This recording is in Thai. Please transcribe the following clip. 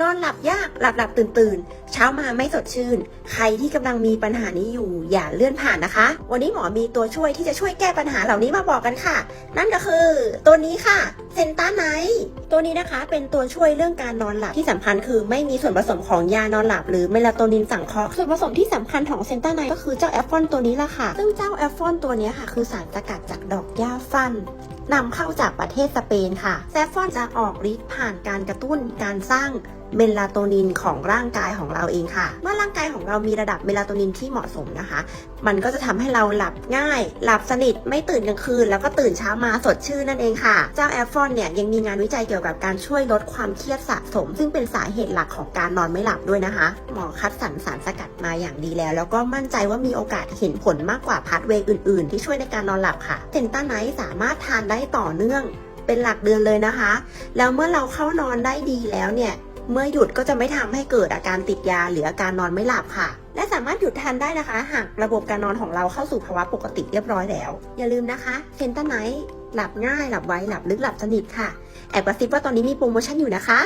นอนหลับยากหลับหลับตื่นตื่นเช้ามาไม่สดชื่น ใครที่กำลังมีปัญหานี้อยู่อย่าเลื่อนผ่านนะคะ วันนี้หมอมีตัวช่วยที่จะช่วยแก้ปัญหาเหล่านี้มาบอกกันค่ะ นั่นก็คือ ตัวนี้ค่ะเซนต้าไนตัวนี้นะคะเป็นตัวช่วยเรื่องการนอนหลับที่สำคัญคือไม่มีส่วนผสมของยานอนหลับ หรือเมลาโทนินสังเคราะห์ส่วนผสมที่สำคัญของเซนต้าไนก็คือเจ้าแอฟฟอนตัวนี้ละค่ะ ซึ่งเจ้าแอฟฟอนตัวนี้ค่ะคือสารสกัดจากดอกหญ้าฟันนำเข้าจากประเทศสเปนค่ะแซฟฟอนจะออกฤทธิ์ผ่านการกระตุ้นการสร้าง เมลาโทนินของร่างกายของเราเองค่ะ เมื่อร่างกายของเรามีระดับเมลาโทนินที่เหมาะสมนะคะ มันก็จะทำให้เราหลับง่าย หลับสนิทไม่ตื่นกลางคืน แล้วก็ตื่นเช้ามาสดชื่นนั่นเองค่ะ เจ้าแอฟฟอนเนี่ยยังมีงานวิจัยเกี่ยวกับการช่วยลดความเครียดสะสม ซึ่งเป็นสาเหตุหลักของการนอนไม่หลับด้วยนะคะ หมอคัดสรรสารสกัดมาอย่างดีแล้ว แล้วก็มั่นใจว่ามีโอกาสเห็นผลมากกว่าพาร์ทเวย์อื่น ๆ ที่ช่วยในการนอนหลับค่ะเซนต้าไนท์สามารถทานได้ต่อเนื่องเป็นหลักเดือนเลยนะคะ แล้วเมื่อเราเข้านอนได้ดีแล้วเนี่ย เมื่อหยุดก็จะไม่ทำให้เกิดอาการติดยาหรืออาการนอนไม่หลับค่ะ และสามารถหยุดทานได้นะคะ หากระบบการนอนของเราเข้าสู่ภาวะปกติเรียบร้อยแล้ว อย่าลืมนะคะเซนต้าไนท์หลับง่ายหลับไวหลับลึกหลับสนิทค่ะ แอบกระซิบว่าตอนนี้มีโปรโมชั่นอยู่นะคะ